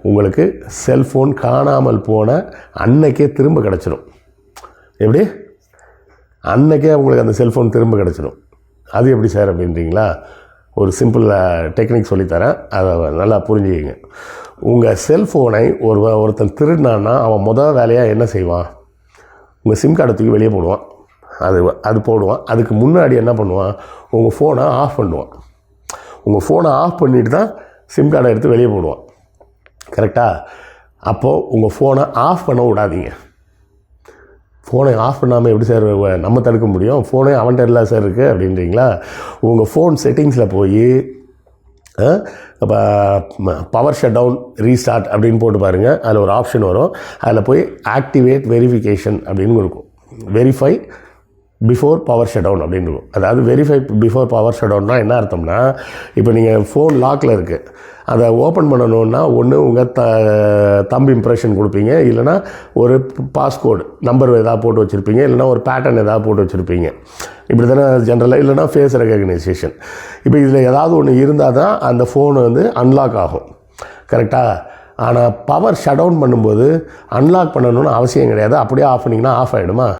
உங்களுக்கு செல்ஃபோன் காணாமல் போன அன்னைக்கே திரும்ப கிடச்சிடும் எப்படி? அன்னைக்கே உங்களுக்கு அந்த செல்ஃபோன் திரும்ப கிடச்சிடும் அது எப்படி சார் அப்படின்றீங்களா? ஒரு சிம்பிள் டெக்னிக் சொல்லித்தரேன். அதை நல்லா புரிஞ்சுக்கிங்க. உங்கள் செல்ஃபோனை ஒரு ஒருத்தன் திருடினான்னா அவன் முதல் வேலையாக என்ன செய்வான்? உங்கள் சிம் கார்டை தூக்கி வெளியே போடுவான். அது அது போடுவான். அதுக்கு முன்னாடி என்ன பண்ணுவான்? உங்கள் ஃபோனை ஆஃப் பண்ணுவான். உங்கள் ஃபோனை ஆஃப் பண்ணிட்டு தான் சிம் கார்டை எடுத்து வெளியே போடுவான். கரெக்டாக அப்போது உங்கள் ஃபோனை ஆஃப் பண்ண விடாதீங்க ஃபோனை ஆஃப் பண்ணாமல் எப்படி சார் நம்ம தடுக்க முடியும்? ஃபோனே அவன்கிட்ட இல்லை சார் இருக்குது அப்படின்றீங்களா? உங்கள் ஃபோன் செட்டிங்ஸில் போய் இப்போ பவர் ஷட் டவுன் ரீஸ்டார்ட் அப்படின்னு போட்டு பாருங்கள் அதில் ஒரு ஆப்ஷன் வரும். அதில் போய் ஆக்டிவேட் வெரிஃபிகேஷன் அப்படின்னு இருக்கும். Verify before power shut down அப்படின்னு அதாவது வெரிஃபை பிஃபோர் பவர் ஷட் டவுன்னா என்ன அர்த்தம்னா இப்போ நீங்கள் ஃபோன் லாக்கில் இருக்குது அதை ஓப்பன் பண்ணணுன்னா ஒன்று உங்கள் த தம்பி இம்ப்ரெஷன் கொடுப்பீங்க. இல்லைனா ஒரு பாஸ்கோடு நம்பர் எதாவது போட்டு வச்சுருப்பீங்க. இல்லைனா ஒரு பேட்டர்ன் ஏதாவது போட்டு வச்சுருப்பீங்க. இப்படி தானே ஜென்ரலாக இல்லைனா ஃபேஸ் ரெகக்னைசேஷன் இப்போ இதில் ஏதாவது ஒன்று இருந்தால் தான் அந்த ஃபோன் வந்து அன்லாக் ஆகும். கரெக்டாக ஆனால் பவர் ஷட் டவுன் பண்ணும்போது அன்லாக் பண்ணணும்னு அவசியம் கிடையாது. அப்படியே ஆஃப் பண்ணிங்கன்னா ஆஃப் ஆகிடுமா